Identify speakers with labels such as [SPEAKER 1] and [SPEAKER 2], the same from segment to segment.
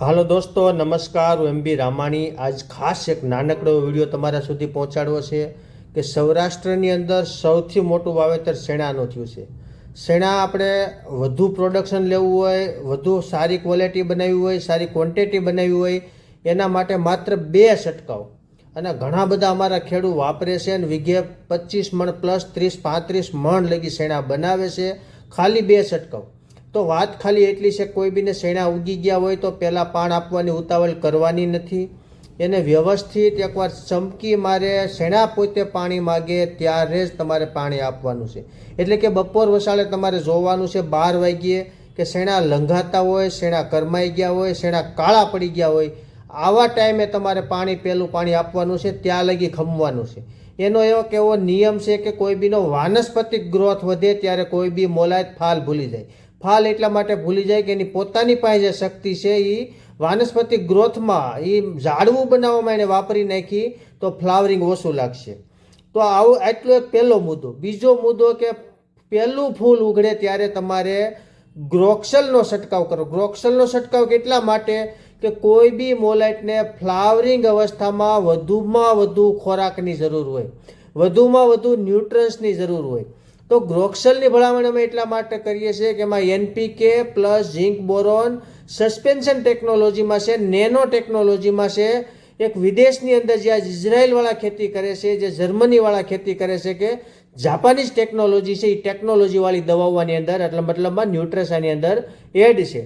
[SPEAKER 1] હાલો દોસ્તો, નમસ્કાર, હું એમ બી રામાણી. આજ ખાસ એક નાનકડો વીડિયો તમારા સુધી પહોંચાડવો છે કે સૌરાષ્ટ્રની અંદર સૌથી મોટું વાવેતર શેણાનું થયું છે. શેણા આપણે વધુ પ્રોડક્શન લેવું હોય, વધુ સારી ક્વોલિટી બનાવવી હોય, સારી ક્વોન્ટિટી બનાવવી હોય, એના માટે માત્ર બે છંટકાવ. અને ઘણા બધા અમારા ખેડૂત વાપરે છે અને વીઘે પચીસ મણ પ્લસ ત્રીસ પાંત્રીસ મણ લગી શેણા બનાવે છે. ખાલી બે છંટકાવ. તો વાત ખાલી એટલી છે કોઈ બીને શેણા ઉગી ગયા હોય તો પહેલાં પાણ આપવાની ઉતાવળ કરવાની નથી. એને વ્યવસ્થિત એકવાર ચમકી મારે શેણા પોતે પાણી માગે ત્યારે જ તમારે પાણી આપવાનું છે. એટલે કે બપોર વસાળે તમારે જોવાનું છે બાર વાગ્યે કે શેણા લંઘાતા હોય, શેણા કરમાઈ ગયા હોય, શેણા કાળા પડી ગયા હોય, આવા ટાઈમે તમારે પાણી, પહેલું પાણી આપવાનું છે, ત્યાં લગી ખમવાનું છે. એનો એવો કેવો નિયમ છે કે કોઈ બીનો વાનસ્પતિક ગ્રોથ વધે ત્યારે કોઈ બી મોલાયત ફાલ ભૂલી જાય. ફાલ એટલા માટે ભૂલી જાય કે એની પોતાની પાસે જે શક્તિ છે એ વાનસ્પતિક ગ્રોથમાં એ ઝાડવું બનાવવામાં એને વાપરી નાખી તો ફ્લાવરિંગ ઓછું લાગશે. તો આવું આટલો એક પહેલો મુદ્દો. બીજો મુદ્દો કે પહેલું ફૂલ ઉઘડે ત્યારે તમારે ગ્રોક્સલનો છંટકાવ કરો ગ્રોક્સલનો છંટકાવ કેટલા માટે? કે કોઈ બી મોલાઇટને ફ્લાવરિંગ અવસ્થામાં વધુમાં વધુ ખોરાકની જરૂર હોય. વધુમાં વધુ ન્યુટ્રન્સની જરૂર હોય. તો ગ્રોક્સલની ભલામણ અમે એટલા માટે કરીએ છીએ કે એમાં NPK plus zinc boron suspension ટેકનોલોજીમાં છે, નેનો ટેકનોલોજીમાં છે. એક વિદેશની અંદર જે આ ઇઝરાયલવાળા ખેતી કરે છે, જે જર્મનીવાળા ખેતી કરે છે કે જાપાનીઝ ટેકનોલોજી છે, એ ટેકનોલોજીવાળી દવાઓની અંદર એટલે મતલબમાં ન્યુટ્રેશનની અંદર એડ છે.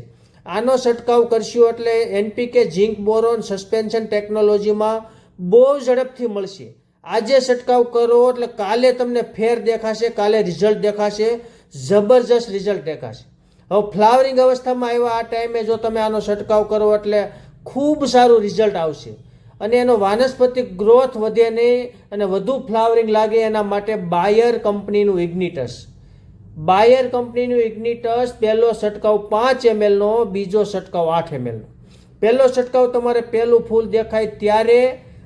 [SPEAKER 1] આનો છંટકાવ કરશું એટલે એનપીકે ઝીંક બોરોન સસ્પેન્શન ટેકનોલોજીમાં બહુ ઝડપથી મળશે. આજે છંટકાવ કરો એટલે કાલે તમને ફેર દેખાશે, કાલે રિઝલ્ટ દેખાશે, જબરજસ્ત રિઝલ્ટ દેખાશે. હવે ફ્લાવરિંગ અવસ્થામાં આવ્યા આ ટાઈમે જો તમે આનો છંટકાવ કરો એટલે ખૂબ સારું રિઝલ્ટ આવશે. અને એનો વાનસ્પતિક ગ્રોથ વધે નહીં અને વધુ ફ્લાવરિંગ લાગે એના માટે બાયર કંપનીનું ઇગ્નિટસ બાયર કંપનીનું ઇગ્નિટસ પહેલો છંટકાવ પાંચ એમએલનો બીજો છંટકાવ આઠ એમએલનો પહેલો છંટકાવ તમારે પહેલું ફૂલ દેખાય ત્યારે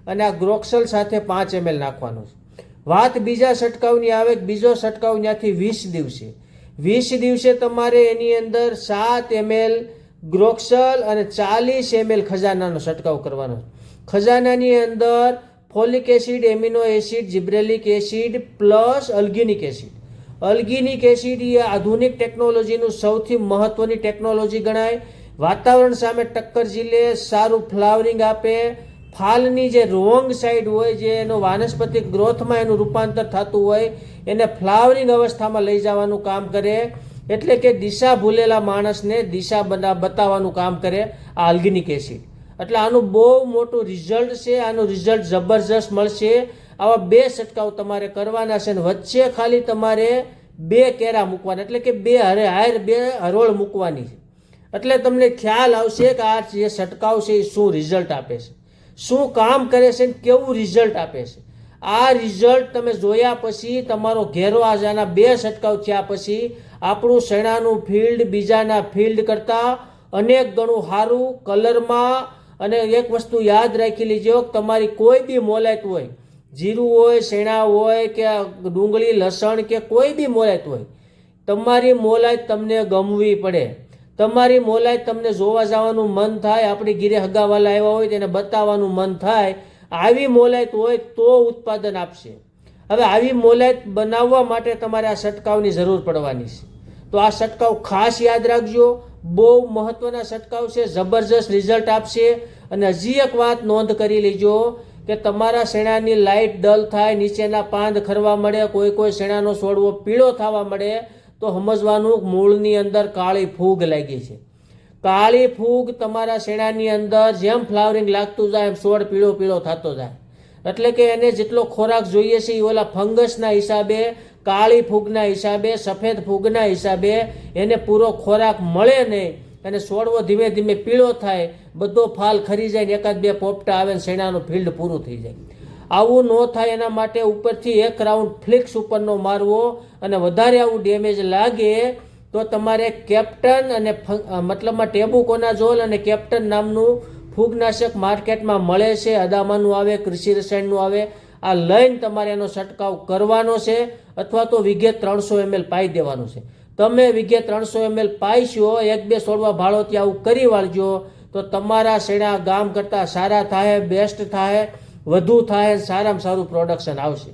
[SPEAKER 1] અને આ ગ્રોક્સલ સાથે પાંચ એમએલ નાખવાનું છે. વાત બીજા છંટકાવની આવે બીજો છંટકાવ ત્યાંથી વીસ દિવસે. વીસ દિવસે તમારે એની અંદર સાત એમએલ ગ્રોક્સલ અને ચાલીસ એમએલ ખજાનાનો છંટકાવ કરવાનો ખજાનાની અંદર folic acid, amino acid, gibberellic acid plus alginic acid. Alginic acid એ આધુનિક ટેકનોલોજીનું સૌથી મહત્વની ટેકનોલોજી ગણાય. વાતાવરણ સામે ટક્કર ઝીલે, સારું ફ્લાવરિંગ આપે ફાલની જે રોંગ સાઈડ હોય જે એનો વાનસ્પતિક ગ્રોથમાં એનું રૂપાંતર થતું હોય, એને ફ્લાવરિંગ અવસ્થામાં લઈ જવાનું કામ કરે. એટલે કે દિશા ભૂલેલા માણસને દિશા બના, બતાવવાનું કામ કરે આ અલ્ગિનિક એસિડ. એટલે આનું બહુ મોટું રિઝલ્ટ છે, આનું રિઝલ્ટ જબરજસ્ત મળશે. આવા બે છંટકાવ તમારે કરવાના છે અને વચ્ચે ખાલી તમારે બે કેરા મૂકવાના, એટલે કે બે હરે હાર બે હરોળ મૂકવાની છે. એટલે તમને ખ્યાલ આવશે કે આ જે છંટકાવ છે એ શું રિઝલ્ટ આપે છે. શું કામ કરે છે ને કેવું રિઝલ્ટ આપે છે? આ રિઝલ્ટ તમે જોયા પછી તમારો ઘેરો આજાના બે છંટકાવ થયા પછી આપણું શેણાનું ફિલ્ડ બીજાના ફિલ્ડ કરતાં અનેક ગણું સારું કલરમાં અને એક વસ્તુ યાદ રાખી લીજો, તમારી કોઈ બી મોલેત હોય, જીરું હોય, શેણા હોય કે ડુંગળી, લસણ કે કોઈ બી મોલેત હોય, તમારી મોલાયત તમને ગમવી પડે. તમારી મોલાય તમને જોવા જવાનું મન થાય, આપણી ગીરે હગાવાલા આવ્યા હોય તેને બતાવવાનું મન થાય. આવી મોલાયત હોય તો ઉત્પાદન આપશે. હવે આવી મોલાયત બનાવવા માટે તમારે આ છંટકાવની જરૂર પડવાની છે. તો આ છંટકાવ ખાસ યાદ રાખજો. બહુ મહત્વના છંટકાવ છે, જબરજસ્ત રિઝલ્ટ આપશે. અને હજી એક વાત નોંધ કરી લેજો કે તમારા શેણાની લાઇટ ડલ થાય, નીચેના પાંદ ખરવા મળે, કોઈ કોઈ શેણાનો છોડવો પીળો થવા મળે તો સમજવાનું મૂળની અંદર કાળી ફૂગ લાગી છે. કાળી ફૂગ તમારા શેણાની અંદર જેમ ફ્લાવરિંગ લાગતું જાય એમ છોડ પીળો પીળો થતો જાય. એટલે કે એને જેટલો ખોરાક જોઈએ છે એ ઓલા ફંગસના હિસાબે, કાળી ફૂગના હિસાબે, સફેદ ફૂગના હિસાબે એને પૂરો ખોરાક મળે નહીં અને છોડવો ધીમે ધીમે પીળો થાય, બધો ફાલ ખરી જાય ને એકાદ બે પોપટા આવે ને શેણાનું ફિલ્ડ પૂરું થઈ જાય. આવું ન થાય એના માટે ઉપરથી એક રાઉન્ડ ફ્લિક્સ ઉપરનો મારવો અને વધારે આવું ડેમેજ લાગે તો તમારે કેપ્ટન અને મતલબમાં ટેબુ ટેબુકોનાઝોલ અને કેપ્ટન નામનું ફૂગનાશક માર્કેટમાં મળે છે. અદામાનું આવે, કૃષિ રસાયણનું આવે. આ લઈને તમારે એનો છંટકાવ કરવાનો છે અથવા તો વીઘે ત્રણસો એમએલ પાઈ દેવાનું છે. તમે વીઘે ત્રણસો એમએલ પાઈશો, એક બે છોડવા ભાળોથી આવું કરી વાળજો તો તમારા શેણા ગામ કરતાં સારા થાય બેસ્ટ થાય. વધુ થાય સારામાં સારું પ્રોડક્શન આવશે.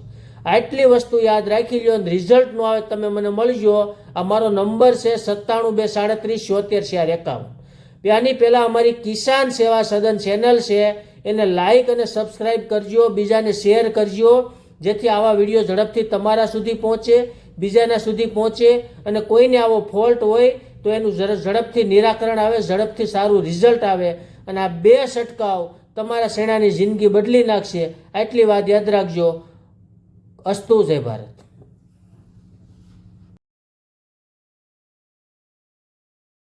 [SPEAKER 1] આટલી વસ્તુ યાદ રાખી લ્યો રિઝલ્ટ ન આવે તમે મને મળજો આ મારો નંબર છે સત્તાણું બે સાડત્રીસ છોતેર ચાર એકાવન. આની પહેલાં અમારી કિસાન સેવા સદન ચેનલ છે. એને લાઈક અને સબસ્ક્રાઇબ કરજો, બીજાને શેર કરજો, જેથી આવા વીડિયો ઝડપથી તમારા સુધી પહોંચે, બીજાના સુધી પહોંચે અને કોઈને આવો ફોલ્ટ હોય તો એનું ઝડ- ઝડપથી નિરાકરણ આવે, ઝડપથી સારું રિઝલ્ટ આવે અને આ બે છંટકાવ તમારા શેણાની જિંદગી બદલી નાખશે. આટલી વાત યાદ રાખજો. અસ્તુ જય ભારત.